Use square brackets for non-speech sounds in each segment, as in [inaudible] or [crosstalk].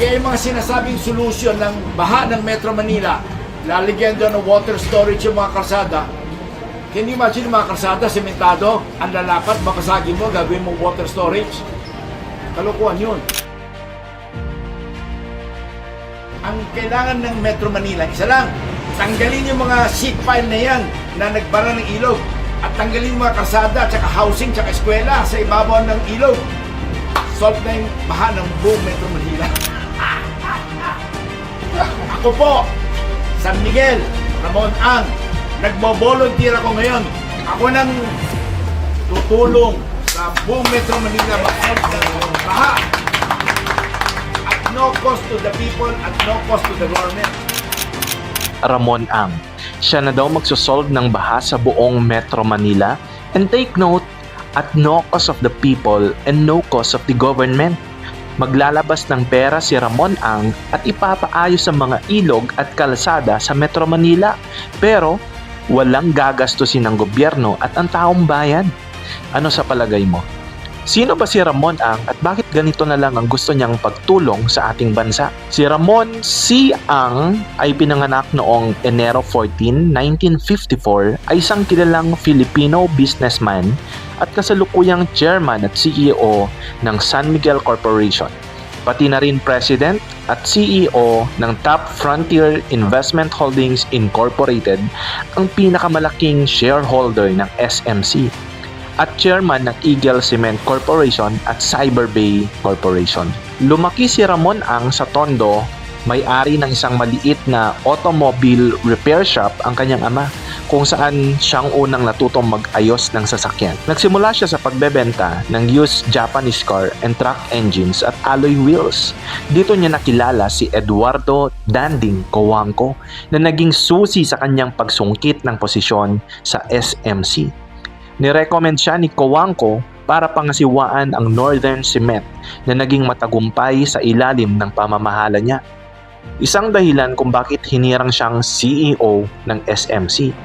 Kaya yung mga sinasabing solusyon ng baha ng Metro Manila, lalagyan doon ng water storage yung mga kalsada, can you imagine mga kalsada, sementado, ang lalapat, babasagin mo, gagawin mo water storage? Kalokohan yun. Ang kailangan ng Metro Manila, isa lang, tanggalin yung mga sheet pile na yan na nagbara ng ilog at tanggalin yung mga kalsada, tsaka housing, tsaka eskwela sa ibabaw ng ilog. Solve na yung baha ng buong Metro Manila. [laughs] Ako po, San Miguel, Ramon Ang, nagbo-volunteer ako ngayon. Ako nang tutulong sa buong Metro Manila ng baha at no cost to the people at no cost to the government. Ramon Ang. Siya na daw magsosolve ng baha sa buong Metro Manila and take note at no cost of the people and no cost of the government. Maglalabas ng pera si Ramon Ang at ipapaayos ang mga ilog at kalsada sa Metro Manila. Pero walang gagastusin ng gobyerno at ang taong bayan. Ano sa palagay mo? Sino ba si Ramon Ang at bakit ganito na lang ang gusto niyang pagtulong sa ating bansa? Si Ramon C. Ang ay pinanganak noong Enero 14, 1954 ay isang kilalang Filipino businessman at kasalukuyang chairman at CEO ng San Miguel Corporation. Pati na rin president at CEO ng Top Frontier Investment Holdings Incorporated ang pinakamalaking shareholder ng SMC at chairman ng Eagle Cement Corporation at Cyber Bay Corporation. Lumaki si Ramon Ang sa Tondo, may-ari ng isang maliit na automobile repair shop ang kanyang ama kung saan siyang unang natutong mag-ayos ng sasakyan. Nagsimula siya sa pagbebenta ng used Japanese car and truck engines at alloy wheels. Dito niya nakilala si Eduardo Danding Coangco na naging susi sa kanyang pagsungkit ng posisyon sa SMC. Nirecommend siya ni Coangco para pangasiwaan ang Northern Cement na naging matagumpay sa ilalim ng pamamahala niya. Isang dahilan kung bakit hinirang siyang CEO ng SMC.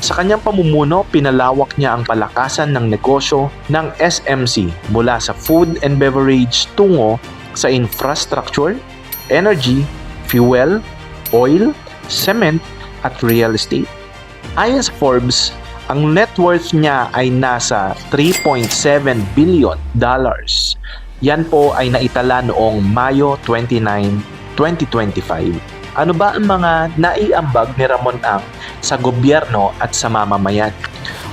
Sa kanyang pamumuno, pinalawak niya ang palakasan ng negosyo ng SMC mula sa food and beverage tungo sa infrastructure, energy, fuel, oil, cement, at real estate. Ayon sa Forbes, ang net worth niya ay nasa 3.7 billion dollars. Yan po ay naitala noong Mayo 29, 2025. Ano ba ang mga naiambag ni Ramon Ang sa gobyerno at sa mamamayan?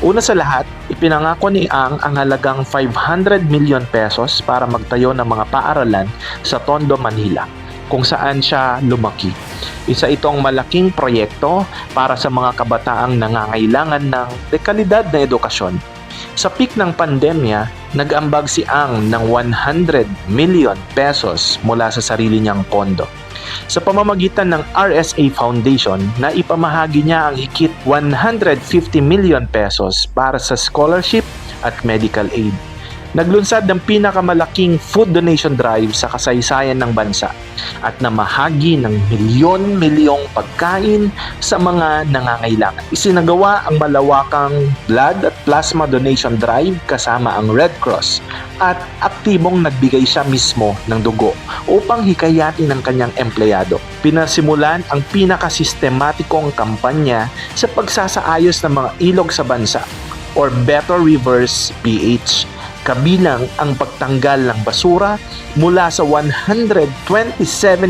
Una sa lahat, ipinangako ni Ang ang halagang 500 million pesos para magtayo ng mga paaralan sa Tondo, Manila kung saan siya lumaki. Isa itong malaking proyekto para sa mga kabataang nangangailangan ng dekalidad na edukasyon. Sa peak ng pandemya, nag-ambag si Ang ng 100 million pesos mula sa sarili niyang pondo. Sa pamamagitan ng RSA Foundation na ipamahagi niya ang higit 150 million pesos para sa scholarship at medical aid. Naglunsad ng pinakamalaking food donation drive sa kasaysayan ng bansa at namahagi ng milyon-milyong pagkain sa mga nangangailangan. Isinagawa ang malawakang blood at plasma donation drive kasama ang Red Cross at aktibong nagbigay siya mismo ng dugo upang hikayatin ng kanyang empleyado. Pinasimulan ang pinakasistematikong kampanya sa pagsasaayos ng mga ilog sa bansa or Better Rivers PH kabilang ang pagtanggal ng basura mula sa 127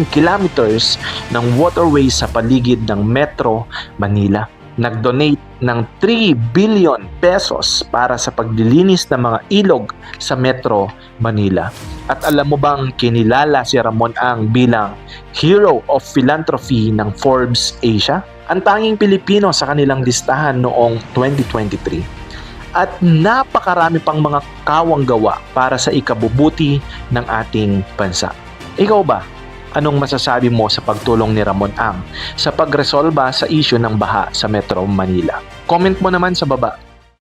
kilometers ng waterways sa paligid ng Metro Manila. Nag-donate ng 3 billion pesos para sa paglilinis ng mga ilog sa Metro Manila. At alam mo bang kinilala si Ramon Ang bilang Hero of Philanthropy ng Forbes Asia? Ang tanging Pilipino sa kanilang listahan noong 2023 at napakarami pang mga kawang gawa para sa ikabubuti ng ating bansa. Ikaw ba? Anong masasabi mo sa pagtulong ni Ramon Ang sa pagresolba sa isyu ng baha sa Metro Manila? Comment mo naman sa baba.